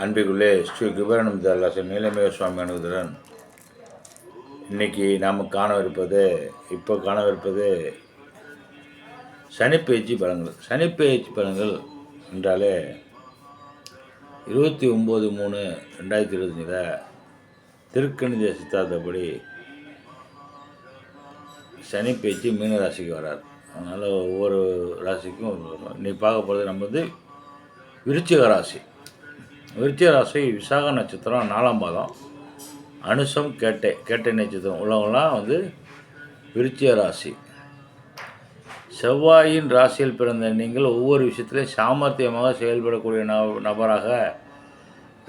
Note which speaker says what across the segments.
Speaker 1: அன்பிற்குள்ளே ஸ்ரீ குபேரனம் தல்லாசன் நீலமேக சுவாமி அனுகுதரன் இன்னைக்கு நாம் காணவிருப்பது இப்போ காணவிருப்பது சனிப்பெயர்ச்சி பலன்கள். சனிப்பெயர்ச்சி பலன்கள் என்றாலே இருபத்தி ஒம்பது மூணு ரெண்டாயிரத்தி இருபத்தஞ்சில் திருக்கணித சித்தாந்தப்படி சனி பேச்சு மீன ராசிக்கு வரார். அதனால் ஒவ்வொரு ராசிக்கும் நீ பார்க்க போகிறது நம்ம வந்து விருச்சிக ராசி. விருச்சிக ராசி விசாக நட்சத்திரம் நாலாம் பாதம். அனுசம் கேட்டை கேட்டை நட்சத்திரம். உள்ளவங்களாம் வந்து விருச்சிக ராசி செவ்வாயின் ராசியில் பிறந்த நீங்கள் ஒவ்வொரு விஷயத்திலையும் சாமர்த்தியமாக செயல்படக்கூடிய நபராக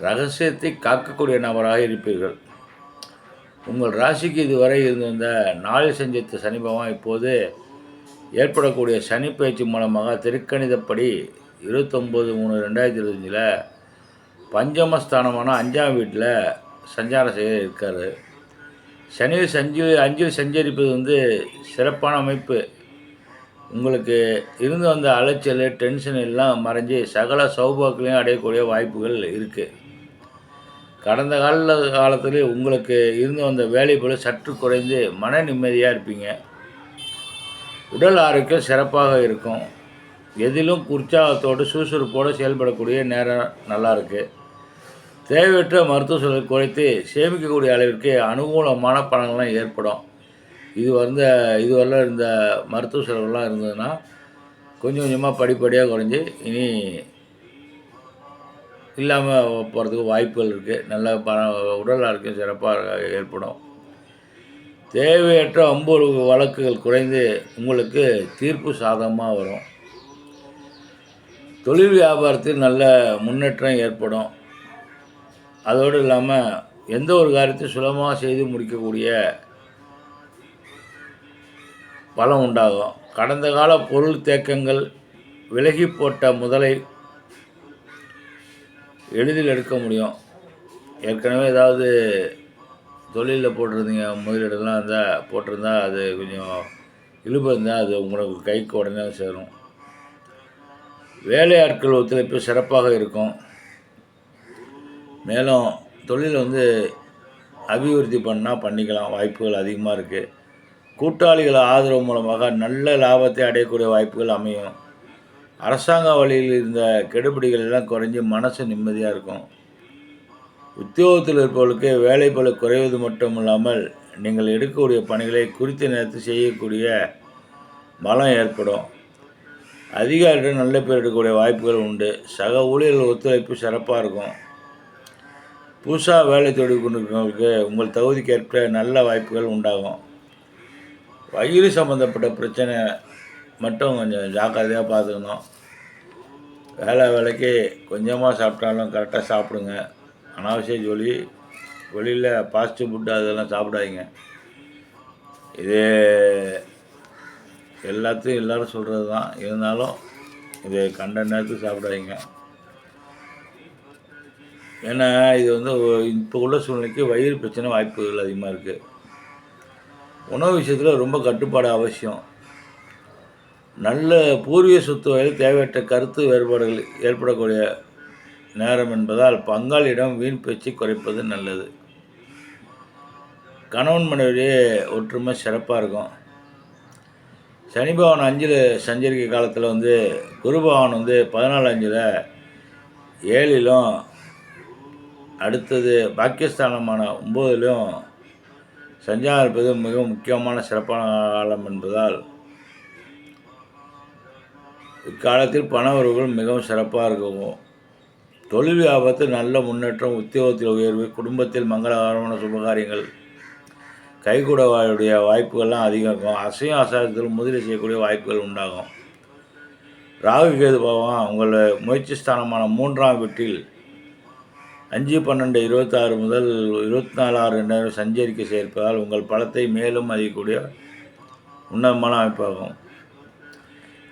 Speaker 1: ரகசியத்தை காக்கக்கூடிய நபராக இருப்பீர்கள். உங்கள் ராசிக்கு இதுவரை இருந்து வந்த நாளில் சஞ்சரித்த சனிபவம் இப்போது ஏற்படக்கூடிய சனி பயிற்சி மூலமாக திருக்கணிதப்படி இருபத்தொம்போது மூணு ரெண்டாயிரத்தி இருபத்தஞ்சில் பஞ்சமஸ்தானமான அஞ்சாம் வீட்டில் சஞ்சாரம் செய்ய இருக்கார். சனி சஞ்சு அஞ்சில் சஞ்சரிப்பது வந்து சிறப்பான அமைப்பு. உங்களுக்கு இருந்து வந்த அலைச்சல் டென்ஷன் எல்லாம் மறைஞ்சு சகல சௌபாக்களையும் அடையக்கூடிய வாய்ப்புகள் இருக்குது கடந்த கால காலத்தில் உங்களுக்கு இருந்து வந்த வேலை போல சற்று குறைந்து மன நிம்மதியாக இருப்பீங்க. உடல் ஆரோக்கியம் சிறப்பாக இருக்கும். எதிலும் உற்சாகத்தோடு சுறுசுறுப்போடு செயல்படக்கூடிய நேரம் நல்லாயிருக்கு தேவையற்ற மருத்துவ செலவு குறைத்து சேமிக்கக்கூடிய அளவிற்கு அனுகூலமான பலன்கள்லாம் ஏற்படும். இது வந்து இதுவரை இந்த மருத்துவ செலவுலாம் இருந்ததுன்னா கொஞ்சம் கொஞ்சமாக படிப்படியாக குறைஞ்சி இனி இல்லாமல் போகிறதுக்கு வாய்ப்புகள் இருக்குது நல்ல ப உடல் ஆரோக்கியம் சிறப்பாக ஏற்படும். தேவையற்ற அம்பு வழக்குகள் குறைந்து உங்களுக்கு தீர்ப்பு சாதகமாக வரும். தொழில் வியாபாரத்தில் நல்ல முன்னேற்றம் ஏற்படும். அதோடு இல்லாமல் எந்த ஒரு காரியத்தையும் சுலபமாக செய்து முடிக்கக்கூடிய பலம் உண்டாகும். கடந்த கால பொருள் தேக்கங்கள் விலகி போட்ட முதலை எளிதில் எடுக்க முடியும். ஏற்கனவே ஏதாவது தொழிலில் போட்டிருந்தீங்க முதலீடுலாம் இருந்தால் போட்டிருந்தா அது கொஞ்சம் இழுப்பு இருந்தால் அது உங்களுக்கு கைக்கு உடனே சேரும். வேலையாட்கள் ஒத்துழைப்பு சிறப்பாக இருக்கும். மேலும் தொழில் வந்து அபிவிருத்தி பண்ணால் பண்ணிக்கலாம். வாய்ப்புகள் அதிகமாக இருக்குது கூட்டாளிகள் ஆதரவு மூலமாக நல்ல லாபத்தை அடையக்கூடிய வாய்ப்புகள் அமையும். அரசாங்க வழியில் இருந்த கெடுபிடிகள் எல்லாம் குறைஞ்சி மனசு நிம்மதியாக இருக்கும். உத்தியோகத்தில் இருப்பவர்களுக்கு வேலை பல குறைவது மட்டும் இல்லாமல் நீங்கள் எடுக்கக்கூடிய பணிகளை குறித்த நேரத்தில் செய்யக்கூடிய பலம் ஏற்படும். அதிகாரிகள் நல்ல பேர் எடுக்கக்கூடிய வாய்ப்புகள் உண்டு. சக ஊழியர்கள் ஒத்துழைப்பு சிறப்பாக இருக்கும். புதுசாக வேலை தேடி கொண்டிருக்கிறவங்களுக்கு உங்கள் தகுதிக்கேற்ப நல்ல வாய்ப்புகள் உண்டாகும். வயிறு சம்மந்தப்பட்ட பிரச்சனை மட்டும் கொஞ்சம் ஜாக்கிரதையாக பார்த்துக்கணும். வேலை வேலைக்கு கொஞ்சமாக சாப்பிட்டாலும் கரெக்டாக சாப்பிடுங்க. அனாவசிய ஜொலி வெளியில் ஃபாஸ்ட் ஃபுட்டு அதெல்லாம் சாப்பிடாதீங்க. இது எல்லாத்தையும் எல்லோரும் சொல்கிறது தான் இருந்தாலும் இது கண்ட நேரத்துக்கு சாப்பிடாதீங்க. ஏன்னா இது வந்து இப்போ உள்ள சூழ்நிலைக்கு வயிறு பிரச்சனை வாய்ப்புகள் அதிகமாக இருக்குது உணவு விஷயத்தில் ரொம்ப கட்டுப்பாடு அவசியம். நல்ல பூர்வீக சொத்து வகையில் தேவையற்ற கருத்து வேறுபாடுகள் ஏற்படக்கூடிய நேரம் என்பதால் பங்காளியிடம் வீண் பேச்சு குறைப்பது நல்லது. கணவன் மனைவியே ஒற்றுமை சிறப்பாக இருக்கும். சனி பகவான் அஞ்சில் சஞ்சரிக்க காலத்தில் வந்து குரு பகவான் வந்து பதினாலு அஞ்சில் ஏழிலும் அடுத்தது பாக்கியஸ்தானமான ஒம்போதிலும் சஞ்சாரம் இருப்பது மிக முக்கியமான சிறப்பான காலம் என்பதால் இக்காலத்தில் பண மிகவும் சிறப்பாக இருக்கும் தொழில் வியாபாரத்தில் நல்ல முன்னேற்றம் உத்தியோகத்தில் உயர்வு குடும்பத்தில் மங்களகரமான சுபகாரியங்கள் கைகூட வாய்ப்புகள்லாம் அதிகம் இருக்கும். அசையும் அசாயத்தில் முதலீடு செய்யக்கூடிய வாய்ப்புகள் உண்டாகும். ராகு கேது பாவம் உங்கள் முயற்சி ஸ்தானமான மூன்றாம் வீட்டில் அஞ்சு பன்னெண்டு இருபத்தாறு முதல் இருபத்தி நாலு ஆறு ரெண்டாயிரம் சஞ்சரிக்க சேர்ப்பதால் உங்கள் பழத்தை மேலும் அதிகக்கூடிய உன்னதமான அமைப்பாகும்.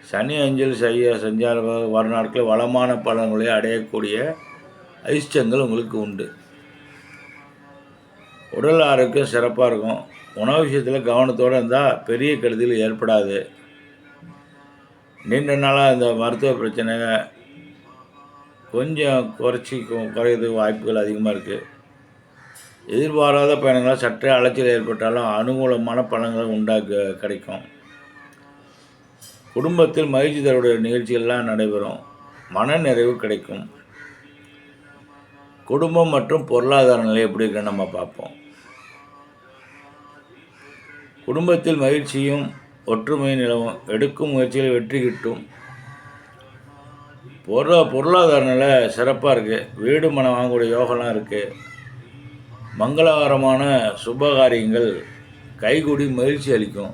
Speaker 1: சனி அஞ்சல் செய்ய செஞ்சால் வர நாட்களில் வளமான பலன்களை அடையக்கூடிய அதிர்ஷ்டங்கள் உங்களுக்கு உண்டு. உடல் ஆரோக்கியம் சிறப்பாக இருக்கும். உணவு விஷயத்தில் கவனத்தோடு இருந்தால் பெரிய கெடுதல் ஏற்படாது. நீண்ட நாளாக இந்த மருத்துவ பிரச்சனை கொஞ்சம் குறைச்சி குறையிறதுக்கு வாய்ப்புகள் அதிகமாக இருக்குது எதிர்பாராத பயணங்களால் சற்றே அலைச்சல் ஏற்பட்டாலும் அனுகூலமான பலன்கள் உண்டாக்க கிடைக்கும். குடும்பத்தில் மகிழ்ச்சி தருடைய நிகழ்ச்சிகள்லாம் நடைபெறும். மன நிறைவு கிடைக்கும். குடும்பம் மற்றும் பொருளாதார நிலை எப்படி இருக்குன்னு நம்ம பார்ப்போம். குடும்பத்தில் மகிழ்ச்சியும் ஒற்றுமையும் நிலவும். எடுக்கும் முயற்சியில் வெற்றி கிட்டும். பொருளா பொருளாதார நிலை சிறப்பாக இருக்குது வீடு மனம் வாங்கக்கூடிய யோகம்லாம் இருக்குது மங்களகரமான சுபகாரியங்கள் கைகூடி மகிழ்ச்சி அளிக்கும்.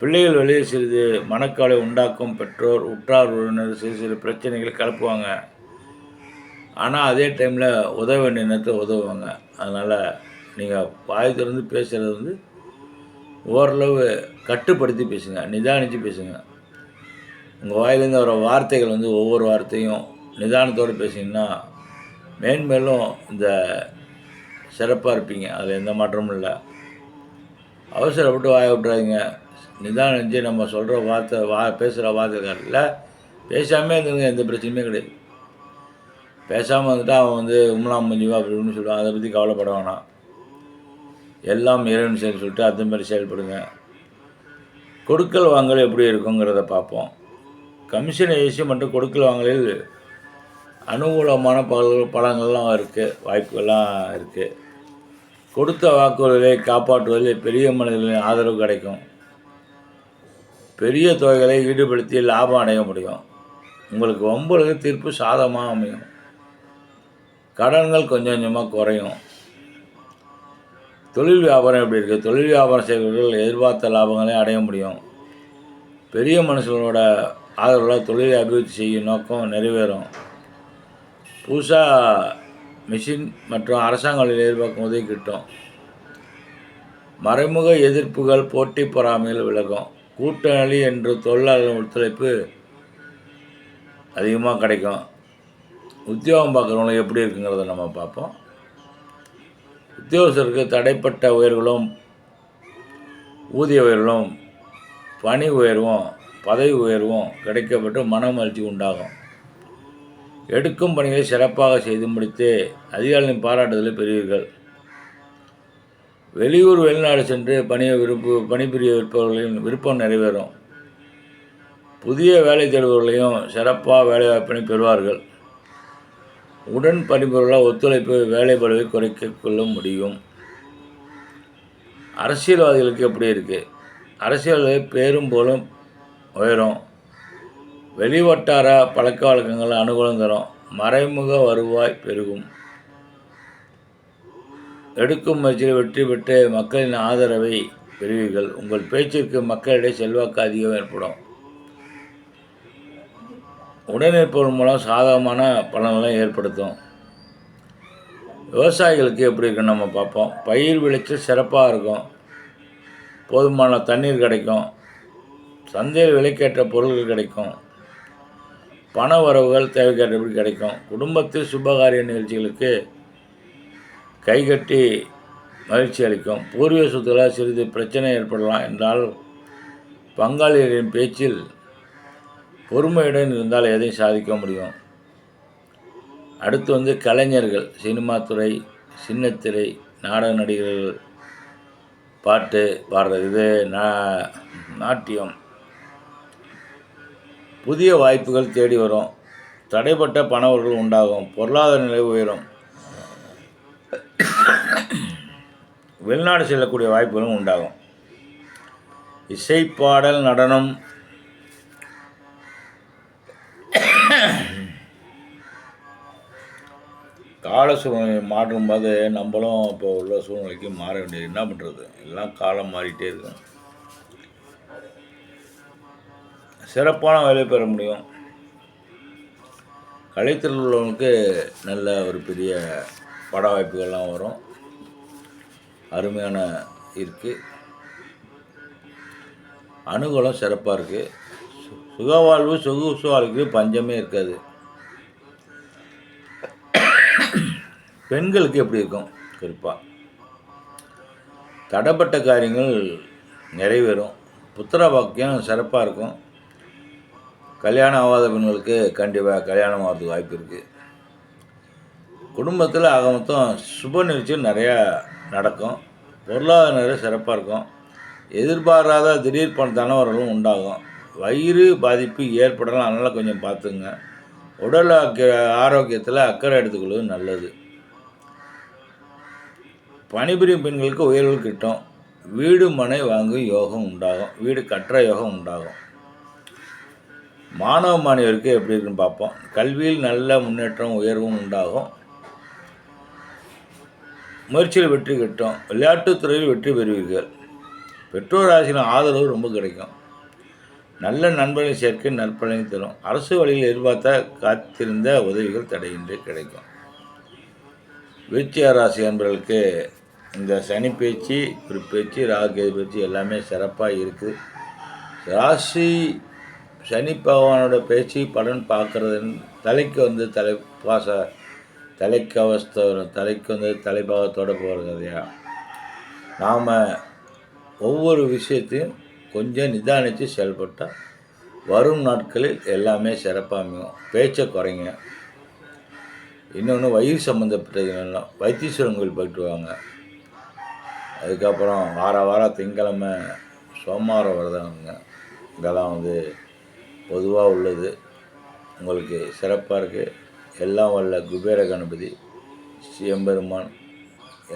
Speaker 1: பிள்ளைகள் வெளியே சிறிது மனக்கவலை உண்டாக்கும் பெற்றோர் உற்றார் உறவினர் சிறு சிறு பிரச்சனைகளை கிளப்புவாங்க ஆனால் அதே டைமில் உதவ வேண்டிய நேரத்தில் உதவுவாங்க. அதனால் நீங்கள் வாய் திறந்து பேசுகிறது வந்து ஓரளவு கட்டுப்படுத்தி பேசுங்க நிதானித்து பேசுங்க. உங்கள் வாயிலேருந்து வர வார்த்தைகள் வந்து ஒவ்வொரு வார்த்தையும் நிதானத்தோடு பேசிங்கன்னா மேன்மேலும் இந்த சிறப்பாக இருப்பீங்க. அதில் எந்த மாற்றமும் இல்லை. அவசரப்பட்டு வாய விட்றாதீங்க நிதானிச்சு நம்ம சொல்கிற வார்த்தை வா பேசுகிற வார்த்தைக்காரில் பேசாமல் இருந்தவங்க எந்த பிரச்சனையுமே கிடையாது. பேசாமல் வந்துட்டால் அவன் வந்து உம்லாம் மஞ்சுவா அப்படி இப்படின்னு சொல்லுவான். அதை பற்றி கவலைப்பட வேணாம். எல்லாம் இறைவன் செயல் சொல்லிட்டு அந்த மாதிரி செயல்படுங்க. கொடுக்கல் வாங்கல் எப்படி இருக்குங்கிறத பார்ப்போம். கமிஷன் ஏசி மற்றும் கொடுக்கல் வாங்கலில் அனுகூலமான பல பலங்கள்லாம் இருக்குது வாய்ப்புகள்லாம் இருக்குது கொடுத்த வாக்குறுதிகளை காப்பாற்றுவதில் பெரிய மனிதர்களின் ஆதரவு கிடைக்கும். பெரிய தொகைகளை ஈடுபடுத்தி லாபம் அடைய முடியும். உங்களுக்கு ஒம்பது தீர்ப்பு சாதமாக அமையும். கடன்கள் கொஞ்சம் கொஞ்சமாக குறையும். தொழில் வியாபாரம் எப்படி இருக்குது தொழில் வியாபாரம் செய்பவர்கள் எதிர்பார்த்த லாபங்களை அடைய முடியும். பெரிய மனுஷங்களோட ஆதரவில் தொழிலை அபிவிருத்தி செய்யும் நோக்கம் நிறைவேறும். புதுசாக மிஷின் மற்றும் அரசாங்கங்களில் எதிர்பார்க்கும் உதவி கிட்டும். மறைமுக எதிர்ப்புகள் போட்டி பொறாமையில் விலகும். கூட்டணி என்று தொழிலாளர் ஒத்துழைப்பு அதிகமாக கிடைக்கும். உத்தியோகம் பார்க்குறவங்களுக்கு எப்படி இருக்குங்கிறத நம்ம பார்ப்போம். உத்தியோகஸ்தருக்கு தடைப்பட்ட உயர்வுகளும் ஊதிய உயர்வுகளும் பணி உயர்வும் பதவி உயர்வும் கிடைக்கப்பட்டு மனமகிழ்ச்சி உண்டாகும். எடுக்கும் பணிகளை சிறப்பாக செய்து முடித்து அதிகாரிகளின் பாராட்டுதலை பெறுவீர்கள். வெளியூர் வெளிநாடு சென்று பணிய விருப்பு பணிபுரிய விற்பவர்களின் விருப்பம் நிறைவேறும். புதிய வேலை தேடுபவர்களையும் சிறப்பாக வேலைவாய்ப்பினை பெறுவார்கள். உடன் பணிபுரிகளால் ஒத்துழைப்பு வேலைப்பளவை குறைக்க கொள்ள முடியும். அரசியல்வாதிகளுக்கு எப்படி இருக்குது அரசியல்வாதி பேரும் போலும் உயரும். வெளிவட்டார பழக்க வழக்கங்கள் அனுகூலம் தரும். மறைமுக வருவாய் பெருகும். எடுக்கும் முயற்சியில் வெற்றி பெற்று மக்களின் ஆதரவை பெறுவீர்கள். உங்கள் பேச்சிற்கு மக்களிடையே செல்வாக்கு அதிகம் ஏற்படும். உடனிருப்பவர்கள் மூலம் சாதகமான பலன்களை ஏற்படுத்தும். விவசாயிகளுக்கு எப்படி இருக்குன்னு நம்ம பார்ப்போம். பயிர் விளைச்சல் சிறப்பாக இருக்கும். போதுமான தண்ணீர் கிடைக்கும். சந்தையில் விலைக்கேற்ற பொருள்கள் கிடைக்கும். பண வரவுகள் தேவைக்கேற்றபடி கிடைக்கும். குடும்பத்தில் சுபகாரிய நிகழ்ச்சிகளுக்கு கைகட்டி மகிழ்ச்சி அளிக்கும். பூர்வீக சொத்துக்களால் சிறிது பிரச்சனை ஏற்படலாம் என்றால் பங்காளிகளின் பேச்சில் பொறுமையுடன் இருந்தால் எதையும் சாதிக்க முடியும். அடுத்து வந்து கலைஞர்கள் சினிமா துறை சின்னத்திரை நாடக நடிகர்கள் பாட்டு பாடுறது. இது நா நாட்டியம். புதிய வாய்ப்புகள் தேடி வரும். தடைப்பட்ட பணவர்கள் உண்டாகும். பொருளாதார நிலை உயரும். வெளிநாடு செல்லக்கூடிய வாய்ப்புகளும் உண்டாகும். இசை பாடல் நடனம் கால சூழ்நிலை மாறும்போது நம்மளும் இப்போ உள்ள சூழ்நிலைக்கு மாற வேண்டியது என்ன பண்ணுறது எல்லாம் காலம் மாறிட்டே இருக்கும். சிறப்பான வேலை பெற முடியும். கலைத்துறையில் உள்ளவனுக்கு நல்ல ஒரு பெரிய பட வாய்ப்புகள்லாம் வரும். அருமையான இருக்குது அனுகூலம் சிறப்பாக இருக்குது சுகவாழ்வு சொகுசு வாழ்க்கை பஞ்சமே இருக்காது. பெண்களுக்கு எப்படி இருக்கும்? குறிப்பாக தடைப்பட்ட காரியங்கள் நிறைவேறும். புத்திர வாக்கியம் சிறப்பாக இருக்கும். கல்யாணம் ஆகாத பெண்களுக்கு கண்டிப்பாக கல்யாணம் ஆகிறதுக்கு வாய்ப்பு இருக்குது குடும்பத்தில் ஆக மொத்தம் சுப நிகழ்ச்சிகள் நிறையா நடக்கும். பொருளாதார நிறைய சிறப்பாக இருக்கும். எதிர்பாராத திடீர் பண தனவர்களும் உண்டாகும். வயிறு பாதிப்பு ஏற்படலாம். அதனால் கொஞ்சம் பார்த்துங்க. உடல் ஆரோக்கியத்தில் அக்கறை எடுத்துக்கொள்வது நல்லது. பணிபுரியும் பெண்களுக்கு உயர்வு கிட்டும். வீடு மனை வாங்கும் யோகம் உண்டாகும். வீடு கட்டுற யோகம் உண்டாகும். மாணவ மாணவருக்கு எப்படி இருக்குன்னு பார்ப்போம். கல்வியில் நல்ல முன்னேற்றம் உயர்வும் உண்டாகும். முயற்சியில் வெற்றி கிட்டும். விளையாட்டுத் துறையில் வெற்றி பெறுவீர்கள். பெற்றோர் ஆசிரியர் ஆதரவு ரொம்ப கிடைக்கும். நல்ல நண்பர்களை சேர்க்க நற்பலனை தரும். அரசு வழியில் எதிர்பார்த்த காத்திருந்த உதவிகள் தடையின்றி கிடைக்கும். விருச்சிக ராசி அன்பர்களுக்கு இந்த சனி பேச்சு குறிப்பேச்சு பேச்சு ராகு பேச்சு எல்லாமே சிறப்பாக இருக்குது ராசி சனி பகவானோட பேச்சு பலன் பார்க்குறது தலைக்கு வந்து தலை பாச தலைக்கு அவஸ்தை வரும். தலைக்கு வந்து தலைப்பாகத்தோடு போகிற கதையா நாம் ஒவ்வொரு விஷயத்தையும் கொஞ்சம் நிதானித்து செயல்பட்டால் வரும் நாட்களில் எல்லாமே சிறப்பாக அமையும். பேச்சை குறைங்க. இன்னொன்று வயிறு சம்மந்தப்பட்டதுலாம் வைத்தீஸ்வரன் கோயில் போயிட்டு வாங்க. அதுக்கப்புறம் வார வாரம் திங்கிழமை சோமவாரம் விரதம்ங்க இதெல்லாம் வந்து பொதுவாக உள்ளது. உங்களுக்கு சிறப்பாக இருக்குது எல்லாம் வல்ல குபேர கணபதி சிவபெருமான்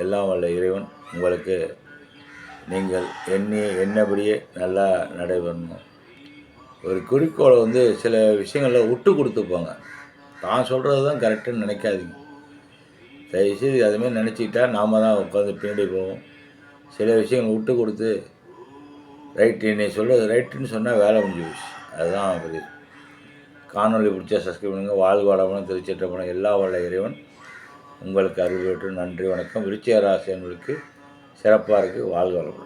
Speaker 1: எல்லாம் வல்ல இறைவன். உங்களுக்கு நீங்கள் எண்ணி என்னபடியே நல்லா நடைபெறணும். ஒரு குறிக்கோளை வந்து சில விஷயங்களில் விட்டு கொடுத்துப்பாங்க. தான் சொல்கிறது தான் கரெக்டுன்னு நினைக்காதீங்க. தயவுசெய்து அதுமாரி நினச்சிக்கிட்டா நாம தான் உட்காந்து பின்னாடி போவோம். சில விஷயங்கள் விட்டு கொடுத்து ரைட்டு நீ சொல்கிறது ரைட்டுன்னு சொன்னால் வேலை முடிஞ்சு போச்சு. அதுதான் பெரிய காணொளி பிடிச்சா சப்ஸ்கிரைப் பண்ணுங்கள் வாழ்க வளமுடன் எல்லா வல்ல இறைவன் உங்களுக்கு அருள் நன்றி வணக்கம். விருச்சிக ராசி சிறப்பாக இருக்குது வாழ்க வளமுடன்.